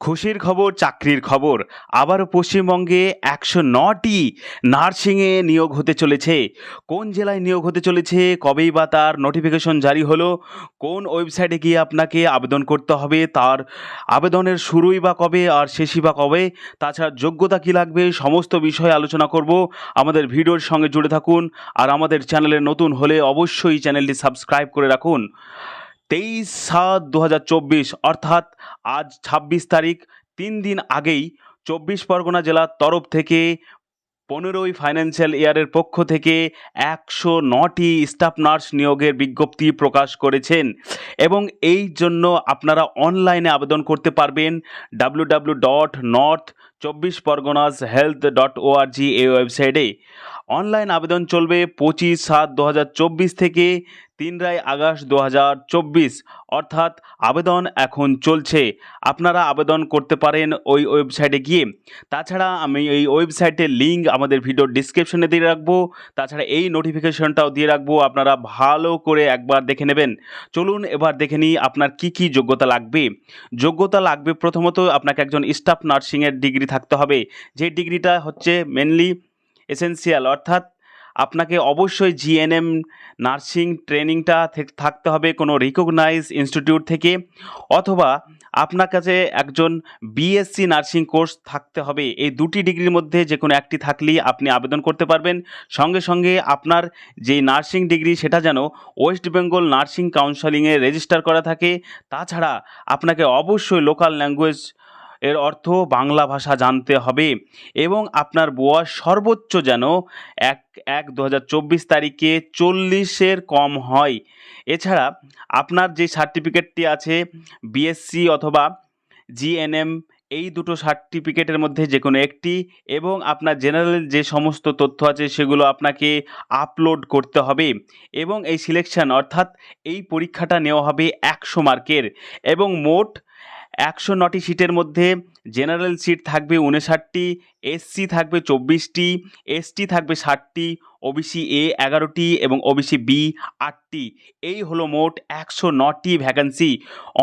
খুশির খবর, চাকরির খবর। আবারও পশ্চিমবঙ্গে একশো নটি নার্সিংয়ে নিয়োগ হতে চলেছে। কোন জেলায় নিয়োগ হতে চলেছে, কবেই বা তার নোটিফিকেশন জারি হলো, কোন ওয়েবসাইটে গিয়ে আপনাকে আবেদন করতে হবে, তার আবেদনের শুরুই বা কবে আর শেষই বা কবে, তাছাড়া যোগ্যতা কী লাগবে, সমস্ত বিষয়ে আলোচনা করব। আমাদের ভিডিওর সঙ্গে জুড়ে থাকুন, আর আমাদের চ্যানেলে নতুন হলে অবশ্যই চ্যানেলটি সাবস্ক্রাইব করে রাখুন। তেইশ সাত দু অর্থাৎ আজ ছাব্বিশ তারিখ, তিন দিন আগেই চব্বিশ পরগনা জেলার তরফ থেকে পনেরোই ফাইন্যান্সিয়াল ইয়ারের পক্ষ থেকে একশো নটি স্টাফ নার্স নিয়োগের বিজ্ঞপ্তি প্রকাশ করেছেন। এবং এই জন্য আপনারা অনলাইনে আবেদন করতে পারবেন ডাব্লু ডাব্লু ডট নর্থ চব্বিশ পরগনাস হেলথ ডট ওআরজি এই ওয়েবসাইটে। অনলাইন আবেদন চলবে পঁচিশ সাত দু থেকে তিন রায় আগস্ট দু হাজার চব্বিশ। অর্থাৎ আবেদন এখন চলছে। আপনারা আবেদন করতে পারেন ওই ওয়েবসাইটে গিয়ে। তাছাড়া আমি এই ওয়েবসাইটের লিঙ্ক আমাদের ভিডিওর ডিসক্রিপশনে দিয়ে রাখব। তাছাড়া এই নোটিফিকেশনটাও দিয়ে রাখব। আপনারা ভালো করে একবার দেখে নেবেন। চলুন এবার দেখে নিই আপনার কি কি যোগ্যতা লাগবে। যোগ্যতা লাগবে প্রথমত আপনাকে একজন স্টাফ নার্সিংয়ের ডিগ্রি থাকতে হবে। যে ডিগ্রিটা হচ্ছে মেনলি এসেন্সিয়াল অর্থাৎ আপনাকে অবশ্যই জিএনএম নার্সিং ট্রেনিংটা থেক- থাকতে হবে কোনো রিকগনাইজ ইনস্টিটিউট থেকে, অথবা আপনার কাছে একজন বিএসসি নার্সিং কোর্স থাকতে হবে। এই দুটি ডিগ্রির মধ্যে যে কোনো একটি থাকলেই আপনি আবেদন করতে পারবেন। সঙ্গে সঙ্গে আপনার যে নার্সিং ডিগ্রি সেটা যেন ওয়েস্ট বেঙ্গল নার্সিং কাউন্সেলিংয়ে রেজিস্টার করা থাকে। তাছাড়া আপনাকে অবশ্যই লোকাল ল্যাঙ্গুয়েজ এর অর্থ বাংলা ভাষা জানতে হবে এবং আপনার বয়স সর্বোচ্চ যেন এক এক দু তারিখে চল্লিশের কম হয়। এছাড়া আপনার যে সার্টিফিকেটটি আছে বিএসসি অথবা জিএনএম এই দুটো সার্টিফিকেটের মধ্যে যে কোনো একটি এবং আপনার জেনারেল যে সমস্ত তথ্য আছে সেগুলো আপনাকে আপলোড করতে হবে এবং এই সিলেকশন অর্থাৎ এই পরীক্ষাটা নেওয়া হবে একশো মার্কের এবং মোট একশো নটি সিটের মধ্যে জেনারেল সিট থাকবে উনষাটটি, এসসি থাকবে চব্বিশটি, এসটি থাকবে ষাটটি, ওবিসি এ এগারোটি এবং ওবিসি বি আটটি। এই হলো মোট একশো নটি ভ্যাকান্সি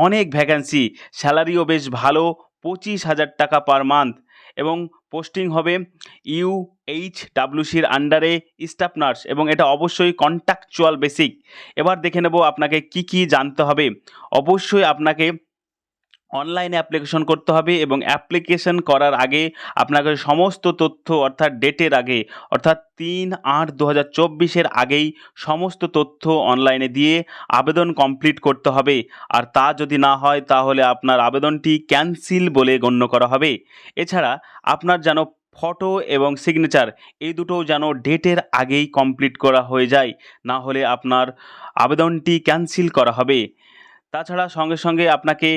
অনেক ভ্যাকান্সি স্যালারিও বেশ ভালো, পঁচিশ হাজার টাকা পার মান্থ এবং পোস্টিং হবে ইউ এইচ ডাব্লিউসির আন্ডারে স্টাফ নার্স এবং এটা অবশ্যই কন্ট্যাকচুয়াল বেসিক এবার দেখে নেব আপনাকে কি কি জানতে হবে। অবশ্যই আপনাকে অনলাইনে অ্যাপ্লিকেশন করতে হবে এবং অ্যাপ্লিকেশন করার আগে আপনাকে সমস্ত তথ্য অর্থাৎ ডেটের আগে, অর্থাৎ তিন আট দু হাজার চব্বিশের আগেই সমস্ত তথ্য অনলাইনে দিয়ে আবেদন কমপ্লিট করতে হবে। আর তা যদি না হয়, তাহলে আপনার আবেদনটি ক্যান্সেল বলে গণ্য করা হবে। এছাড়া আপনার যেন ফটো এবং সিগনেচার এই দুটো যেন ডেটের আগেই কমপ্লিট করা হয়ে যায়, না হলে আপনার আবেদনটি ক্যান্সেল করা হবে। তাছাড়া সঙ্গে সঙ্গে আপনাকে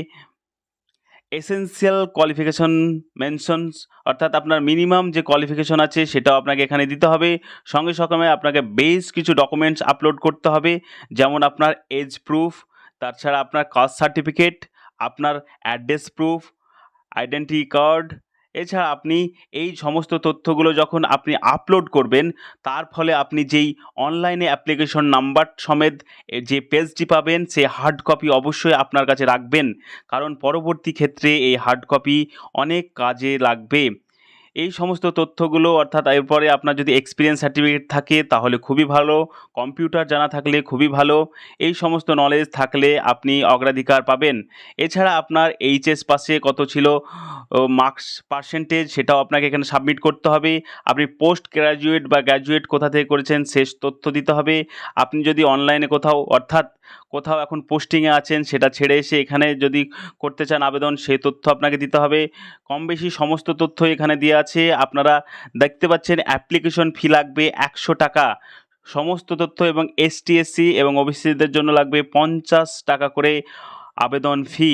এসেনশিয়াল কোয়ালিফিকেশন মেনশনস অর্থাৎ আপনার মিনিমাম যে কোয়ালিফিকেশন আছে সেটাও আপনাকে এখানে দিতে হবে। সঙ্গে সঙ্গে আপনাকে বেশ কিছু ডকুমেন্টস আপলোড করতে হবে, যেমন আপনার এজ প্রুফ তাছাড়া আপনার কাস্ট সার্টিফিকেট আপনার অ্যাড্রেস প্রুফ আইডেন্টি কার্ড এছাড়া আপনি এই সমস্ত তথ্যগুলো যখন আপনি আপলোড করবেন, তার ফলে আপনি যেই অনলাইনে অ্যাপ্লিকেশন নাম্বার সমেত যে পেজটি পাবেন, সে হার্ড কপি অবশ্যই আপনার কাছে রাখবেন। কারণ পরবর্তী ক্ষেত্রে এই হার্ড কপি অনেক কাজে লাগবে। এই সমস্ত তথ্যগুলো, অর্থাৎ এরপরে আপনার যদি এক্সপিরিয়েন্স সার্টিফিকেট থাকে, তাহলে খুবই ভালো। কম্পিউটার জানা থাকলে খুবই ভালো। এই সমস্ত নলেজ থাকলে আপনি অগ্রাধিকার পাবেন। এছাড়া আপনার এইচএস পাশে কত ছিল মার্কস পার্সেন্টেজ সেটাও আপনাকে এখানে সাবমিট করতে হবে। আপনি পোস্ট গ্র্যাজুয়েট বা গ্র্যাজুয়েট কোথা থেকে করেছেন, শেষ তথ্য দিতে হবে। আপনি যদি অনলাইনে কোথাও, অর্থাৎ কোথাও এখন পোস্টিংয়ে আছেন, সেটা ছেড়ে এসে এখানে যদি করতে চান আবেদন সেই তথ্য আপনাকে দিতে হবে। কম বেশি সমস্ত তথ্য এখানে দেওয়া আছে। আপনারা দেখতে পাচ্ছেন অ্যাপ্লিকেশন ফি লাগবে একশো টাকা। সমস্ত তথ্য এবং এসটি এসসি এবং ওবিসিদের জন্য লাগবে পঞ্চাশ টাকা করে আবেদন ফি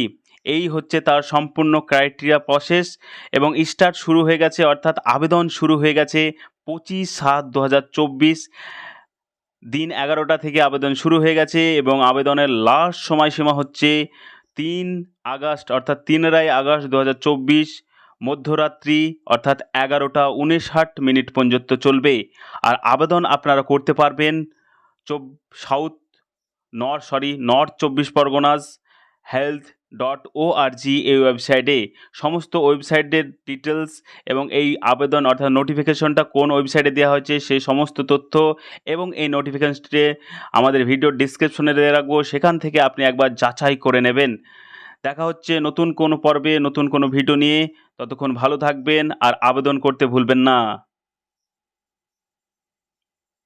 এই হচ্ছে তার সম্পূর্ণ ক্রাইটেরিয়া প্রসেস এবং স্টার্ট শুরু হয়ে গেছে, অর্থাৎ আবেদন শুরু হয়ে গেছে পঁচিশ সাত দু দিন এগারোটা থেকে আবেদন শুরু হয়ে গেছে এবং আবেদনের লাস্ট সময়সীমা হচ্ছে তিন আগস্ট, অর্থাৎ তিনরাই আগস্ট দু হাজার চব্বিশ, মধ্যরাত্রি, অর্থাৎ এগারোটা উনষাট মিনিট পর্যন্ত চলবে। আর আবেদন আপনারা করতে পারবেন চব, সাউথ, নর্থ, সরি, নর্থ চব্বিশ Parganas, health dot O R G এই ওয়েবসাইটে সমস্ত ওয়েবসাইটের ডিটেলস এবং এই আবেদন অর্থাৎ নোটিফিকেশনটা কোন ওয়েবসাইটে দেওয়া হয়েছে সেই সমস্ত তথ্য এবং এই নোটিফিকেশনটি আমাদের ভিডিও ডিসক্রিপশনে দিয়ে রাখব। সেখান থেকে আপনি একবার যাচাই করে নেবেন। দেখা হচ্ছে নতুন কোনো পর্বে, নতুন কোনো ভিডিও নিয়ে। ততক্ষণ ভালো থাকবেন আর আবেদন করতে ভুলবেন না।